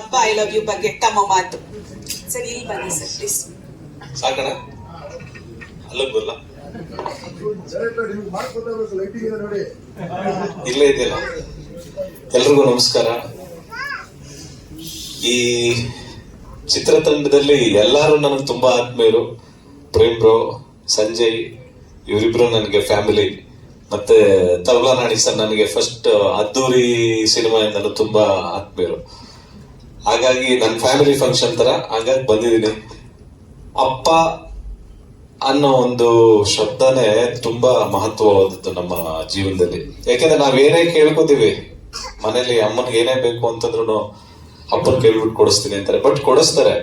ಅಪ್ಪ I love you ಬಗ್ಗೆ ತಮ್ಮ ಮಾತು. ಸರ್, ಇಲ್ಲಿ ಬನ್ನಿ ಸರ್ ಪ್ಲೀಸ್ ಸಾಕಣ ಅಲ್ಲಿಗೆ ಬರಲ್ಲ ಇಲ್ಲೇ ಇದೆಯಲ್ಲ? ಎಲ್ರಿಗೂ ನಮಸ್ಕಾರ. ಈ ಚಿತ್ರತಂಡದಲ್ಲಿ ಎಲ್ಲರೂ ನನಗೆ ತುಂಬಾ ಆತ್ಮೀಯರು. ಪ್ರೇಮ್ ಬ್ರೋ, ಸಂಜಯ್, ಇವರಿಬ್ರು ನನಗೆ ಫ್ಯಾಮಿಲಿ. ಮತ್ತೆ ತಬಲಾ ನಾಣಿ ಸರ್ ನನಗೆ ಫಸ್ಟ್ ಅದ್ದೂರಿ ಸಿನಿಮಾಯಿಂದಲೂ ತುಂಬಾ ಆತ್ಮೀಯರು. ಹಾಗಾಗಿ ನನ್ನ ಫ್ಯಾಮಿಲಿ ಫಂಕ್ಷನ್ ತರ ಹಾಗಾಗಿ ಬಂದಿದ್ದೀನಿ ಅಪ್ಪ ಅನ್ನೋ ಒಂದು ಶಬ್ದನೇ ತುಂಬಾ ಮಹತ್ವವಾದದ್ದು ನಮ್ಮ ಜೀವನದಲ್ಲಿ. ಯಾಕೆಂದ್ರೆ ನಾವೇನೇ ಕೇಳ್ಕೊತೀವಿ ಮನೇಲಿ ಅಮ್ಮನಿಗೆ ಏನೇ ಬೇಕು ಅಂತಂದ್ರು ಅಪ್ಪನ ಕೇಳ್ಬಿಟ್ಟು ಕೊಡಿಸ್ತೀನಿ ಅಂತಾರೆ. ಬಟ್ ಕೊಡಿಸ್ತಾರೆ.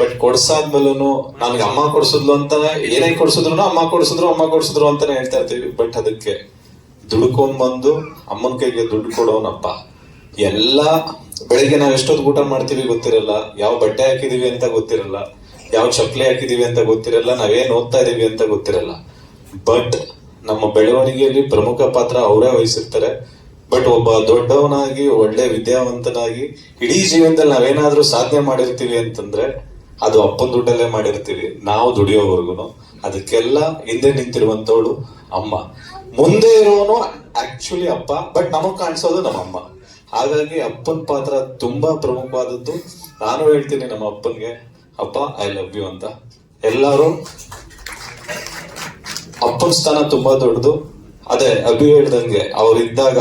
ಬಟ್ ಕೊಡ್ಸಾದ್ಮೇಲೂ ನನ್ಗೆ ಅಮ್ಮ ಕೊಡ್ಸಿದ್ಲು ಅಂತ ಏನೇ ಕೊಡ್ಸಿದ್ರು ಅಮ್ಮ ಕೊಡಿಸಿದ್ರು ಅಮ್ಮ ಕೊಡಿಸಿದ್ರು ಅಂತಾನೆ ಹೇಳ್ತಾ ಇರ್ತೀವಿ. ಬಟ್ ಅದಕ್ಕೆ ದುಡ್ಕೊಂಡ್ಬಂದು ಅಮ್ಮನ ಕೈಗೆ ದುಡ್ಡು ಕೊಡೋನಪ್ಪ. ಎಲ್ಲ ಬೆಳಿಗ್ಗೆ ನಾವು ಎಷ್ಟೊತ್ತು ಊಟ ಮಾಡ್ತೀವಿ ಗೊತ್ತಿರಲ್ಲ. ಯಾವ ಬಟ್ಟೆ ಹಾಕಿದೀವಿ ಅಂತ ಗೊತ್ತಿರಲ್ಲ. ಯಾವ ಚಪ್ಪಲಿ ಹಾಕಿದೀವಿ ಅಂತ ಗೊತ್ತಿರಲ್ಲ. ನಾವೇನ್ ಓದ್ತಾ ಇದೀವಿ ಅಂತ ಗೊತ್ತಿರಲ್ಲ. ಬಟ್ ನಮ್ಮ ಬೆಳವಣಿಗೆಯಲ್ಲಿ ಪ್ರಮುಖ ಪಾತ್ರ ಅವರೇ ವಹಿಸಿರ್ತಾರೆ. ಬಟ್ ಒಬ್ಬ ದೊಡ್ಡವನಾಗಿ, ಒಳ್ಳೆ ವಿದ್ಯಾವಂತನಾಗಿ, ಇಡೀ ಜೀವನದಲ್ಲಿ ನಾವೇನಾದ್ರೂ ಸಾಧನೆ ಮಾಡಿರ್ತೀವಿ ಅಂತಂದ್ರೆ ಅದು ಅಪ್ಪನ ದುಡ್ಡಲ್ಲೇ ಮಾಡಿರ್ತೀವಿ. ನಾವು ದುಡಿಯೋವರೆಗೂ ಅದಕ್ಕೆಲ್ಲ ಹಿಂದೆ ನಿಂತಿರುವಂತವಳು ಅಮ್ಮ. ಮುಂದೆ ಇರೋನು ಆಕ್ಚುಲಿ ಅಪ್ಪ ಬಟ್ ನಮಗ್ ಕಾಣಿಸೋದು ನಮ್ಮ ಅಮ್ಮ ಹಾಗಾಗಿ ಅಪ್ಪನ ಪಾತ್ರ ತುಂಬಾ ಪ್ರಮುಖವಾದದ್ದು. ನಾನು ಹೇಳ್ತೀನಿ ನಮ್ಮ ಅಪ್ಪನಿಗೆ, ಅಪ್ಪ ಐ ಲವ್ ಯು ಅಂತ. ಎಲ್ಲರೂ, ಅಪ್ಪನ ಸ್ಥಾನ ತುಂಬಾ ದೊಡ್ಡದು. ಅದೇ, ಅಭಿ ಹೇಳ್ದಂಗೆ, ಅವ್ರಿದ್ದಾಗ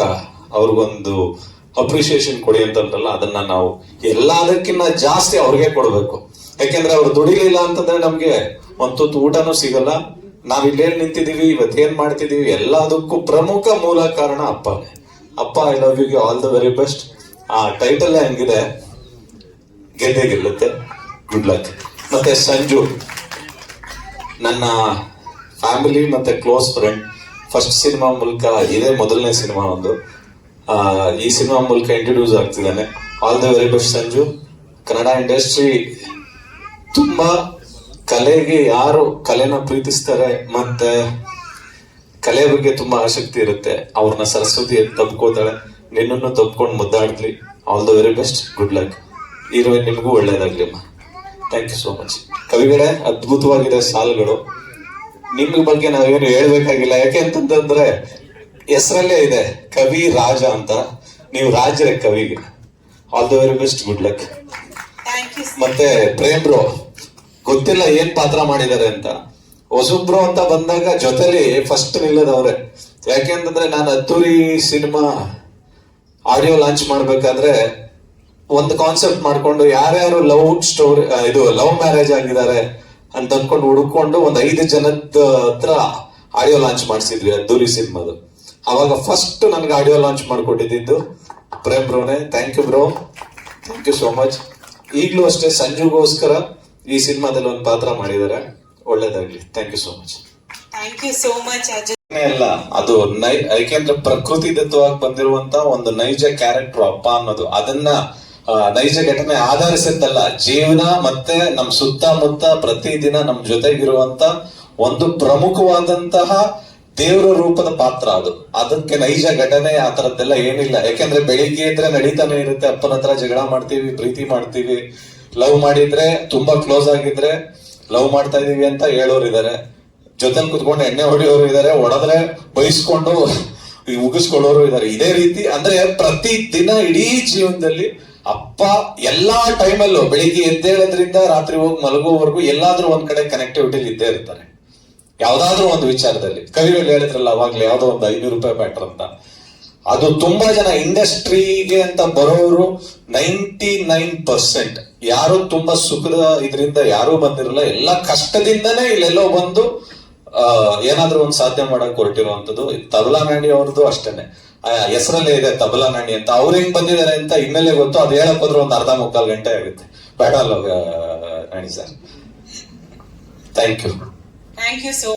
ಅವ್ರಿಗೊಂದು ಅಪ್ರಿಸಿಯೇಷನ್ ಕೊಡಿ ಅಂತಂದ್ರಲ್ಲ, ಅದನ್ನ ನಾವು ಎಲ್ಲದಕ್ಕಿಂತ ಜಾಸ್ತಿ ಅವ್ರಿಗೆ ಕೊಡಬೇಕು. ಯಾಕೆಂದ್ರೆ ಅವ್ರು ದುಡಿಲಿಲ್ಲ ಅಂತಂದ್ರೆ ನಮ್ಗೆ ಒಂದ್ ಊಟನೂ ಸಿಗಲ್ಲ. ನಾವ್ ಇಲ್ಲೇನ್ ನಿಂತಿದೀವಿ, ಇವತ್ತೇನ್ ಮಾಡ್ತಿದೀವಿ, ಎಲ್ಲದಕ್ಕೂ ಪ್ರಮುಖ ಮೂಲ ಕಾರಣ ಅಪ್ಪನೇ ಅಪ್ಪ ಐ ಲವ್ ಯುಗೆ ಆಲ್ ದ ವೆರಿ ಬೆಸ್ಟ್ ಆ ಟೈಟಲ್ ಹೆಂಗಿದೆ ಗೆದ್ದೆ ಗೆಲ್ಲುತ್ತೆ ಗುಡ್ ಲಕ್ ಮತ್ತೆ ಸಂಜು, ನನ್ನ ಫ್ಯಾಮಿಲಿ ಮತ್ತೆ ಕ್ಲೋಸ್ ಫ್ರೆಂಡ್ ಫಸ್ಟ್ ಸಿನಿಮಾ ಮೂಲಕ, ಇದೇ ಮೊದಲನೇ ಸಿನಿಮಾ ಒಂದು. ಈ ಸಿನಿಮಾ ಮೂಲಕ introduce ಆಗ್ತಿದ್ದಾನೆ. All the very best Sanju. Kannada industry ತುಂಬಾ ಕಲೆಗೆ ಯಾರು ಕಲೆನ ಪ್ರೀತಿಸ್ತಾರೆ, ಮತ್ತೆ ಕಲೆ ಬಗ್ಗೆ ತುಂಬಾ ಆಸಕ್ತಿ ಇರುತ್ತೆ. ಅವ್ರನ್ನ ಸರಸ್ವತಿ ತಪ್ಕೋತಾಳೆ ತಬ್ಕೋತಾಳೆ. ನಿನ್ನನ್ನು ತಪ್ಕೊಂಡು ಮುದ್ದಾಡ್ಲಿ. All the very best good luck ಇರುವ ನಿಮಗೂ ಒಳ್ಳೇದಾಗ್ಲಿ ಅಮ್ಮ. ಥ್ಯಾಂಕ್ ಯು ಸೋ ಮಚ್ ಕವಿಗಳೇ ಅದ್ಭುತವಾಗಿದೆ ಸಾಲುಗಳು. ನಿಮ್ಮ ಬಗ್ಗೆ ನಾವೇನು ಹೇಳ್ಬೇಕಾಗಿಲ್ಲ. ಯಾಕೆ ಅಂತಂದ್ರೆ ಹೆಸರಲ್ಲೇ ಇದೆ ಕವಿ ರಾಜ ಅಂತ. ನೀವು ರಾಜರೇ ಕವಿಗೆ. All the very best good luck ಮತ್ತೆ ಪ್ರೇಮ್ ಬ್ರೋ ಗೊತ್ತಿಲ್ಲ ಏನ್ ಪಾತ್ರ ಮಾಡಿದ್ದಾರೆ ಅಂತ. ಹೊಸಬ್ರು ಅಂತ ಬಂದಾಗ ಜೊತೆಲಿ ಫಸ್ಟ್ ನಿಲ್ಲದವ್ರೆ ಯಾಕೆಂತಂದ್ರೆ ನಾನು ಅದ್ದೂರಿ ಸಿನಿಮಾ ಆಡಿಯೋ ಲಾಂಚ್ ಮಾಡ್ಬೇಕಾದ್ರೆ ಒಂದು ಕಾನ್ಸೆಪ್ಟ್ ಮಾಡ್ಕೊಂಡು ಯಾರ್ಯಾರು ಲವ್ ಸ್ಟೋರಿ ಇದು ಲವ್ ಮ್ಯಾರೇಜ್ ಆಗಿದ್ದಾರೆ ಅಂತ ಅಂದ್ಕೊಂಡು ಹುಡುಕೊಂಡು ಒಂದ್ ಐದು ಜನದ ಹತ್ರ ಆಡಿಯೋ ಲಾಂಚ್ ಮಾಡಿಸಿದ್ವಿ ಅದ್ದೂರಿ ಸಿನಿಮಾದು. ಅವಾಗ ಫಸ್ಟ್ ನನ್ಗೆ ಆಡಿಯೋ ಲಾಂಚ್ ಮಾಡ್ಕೊಟ್ಟಿದ್ದು Prem ಬ್ರೋನೆ. Thank you bro. Thank you so much ಈಗಲೂ ಅಷ್ಟೇ ಸಂಜುಗೋಸ್ಕರ ಈ ಸಿನಿಮಾದಲ್ಲಿ ಒಂದು ಪಾತ್ರ ಮಾಡಿದ್ದಾರೆ. ಒಳ್ಳೇದಾಗ್ಲಿ. Thank you so much thank you so much ಅಲ್ಲ ಅದು ನೈ ಯಾಕೆಂದ್ರೆ ಪ್ರಕೃತಿ ದತ್ತವಾಗಿ ಬಂದಿರುವಂತ ಒಂದು ನೈಜ ಕ್ಯಾರೆಕ್ಟರ್ ಅಪ್ಪ ಅನ್ನೋದು. ಅದನ್ನ ನೈಜ ಘಟನೆ ಆಧರಿಸಿದ್ದಲ್ಲ ಜೀವನ ಮತ್ತೆ ನಮ್ ಸುತ್ತಮುತ್ತ ಪ್ರತಿದಿನ ನಮ್ ಜೊತೆಗಿರುವಂತ ಒಂದು ಪ್ರಮುಖವಾದಂತಹ ದೇವರ ರೂಪದ ಪಾತ್ರ ಅದು. ಅದಕ್ಕೆ ನೈಜ ಘಟನೆ ಆ ತರದ್ದೆಲ್ಲ ಏನಿಲ್ಲ. ಯಾಕೆಂದ್ರೆ ಬೆಳಿಗ್ಗೆ ಇದ್ರೆ ನಡೀತಾನೆ ಇರುತ್ತೆ ಅಪ್ಪನ ಹತ್ರ ಜಗಳ ಮಾಡ್ತೀವಿ ಪ್ರೀತಿ ಮಾಡ್ತೀವಿ. ಲವ್ ಮಾಡಿದ್ರೆ ತುಂಬಾ ಕ್ಲೋಸ್ ಆಗಿದ್ರೆ ಲವ್ ಮಾಡ್ತಾ ಇದೀವಿ ಅಂತ ಹೇಳೋರು ಇದಾರೆ. ಜೊತೆಲಿ ಕುತ್ಕೊಂಡು ಎಣ್ಣೆ ಹೊಡೆಯೋರು ಇದಾರೆ, ಒಡದ್ರೆ ಬಯಸ್ಕೊಂಡು ಉಗಿಸ್ಕೊಳ್ಳೋರು ಇದಾರೆ. ಇದೇ ರೀತಿ ಅಂದ್ರೆ ಪ್ರತಿ ದಿನ ಇಡೀ ಜೀವನದಲ್ಲಿ ಅಪ್ಪ ಎಲ್ಲಾ ಟೈಮಲ್ಲೂ ಬೆಳಿಗ್ಗೆ ಎದ್ದೇಳೋದ್ರಿಂದ ರಾತ್ರಿ ಹೋಗಿ ಮಲಗುವವರೆಗೂ ಎಲ್ಲಾದ್ರೂ ಒಂದ್ ಕಡೆ ಕನೆಕ್ಟಿವಿಟಿಲಿ ಇದ್ದೇ ಇರ್ತಾರೆ. ಯಾವ್ದಾದ್ರೂ ಒಂದು ವಿಚಾರದಲ್ಲಿ. ಕವಿಗಳು ಹೇಳಿದ್ರಲ್ಲ ಅವಾಗ್ಲೇ, ಯಾವ್ದೋ ಒಂದು ಐನೂರು ರೂಪಾಯಿ ಮ್ಯಾಟ್ರ್ ಅಂತ. ಅದು ತುಂಬಾ ಜನ ಇಂಡಸ್ಟ್ರಿಗೆ ಅಂತ ಬರೋರು ನೈಂಟಿ ನೈನ್ ಪರ್ಸೆಂಟ್. ಯಾರು ತುಂಬಾ ಸುಖದ ಇದರಿಂದ ಯಾರು ಬಂದಿರಲ್ಲ, ಎಲ್ಲ ಕಷ್ಟದಿಂದನೇ ಇಲ್ಲೆಲ್ಲೋ ಬಂದು ಏನಾದ್ರೂ ಒಂದು ಸಾಧನೆ ಮಾಡಕ್ ಹೊರಟಿರುವಂತದ್ದು ತಬಲಾ ನಾಣಿ ಅವ್ರದ್ದು ಅಷ್ಟೇನೆ. ಹೆಸರಲ್ಲೇ ಇದೆ ತಬಲಾ ನಾಣಿ ಅಂತ. ಅವ್ರು ಹೆಂಗ್ ಬಂದಿದ್ದಾರೆ ಅಂತ ಹಿನ್ನೆಲೆ ಗೊತ್ತು. ಅದು ಹೇಳಕ್ ಹೋದ್ರೆ ಒಂದು ಅರ್ಧ ಮುಕ್ಕಾಲ್ ಗಂಟೆ ಆಗುತ್ತೆ. ಬೇಡ ಅಲ್ಲ Naani sir. Thank you thank you so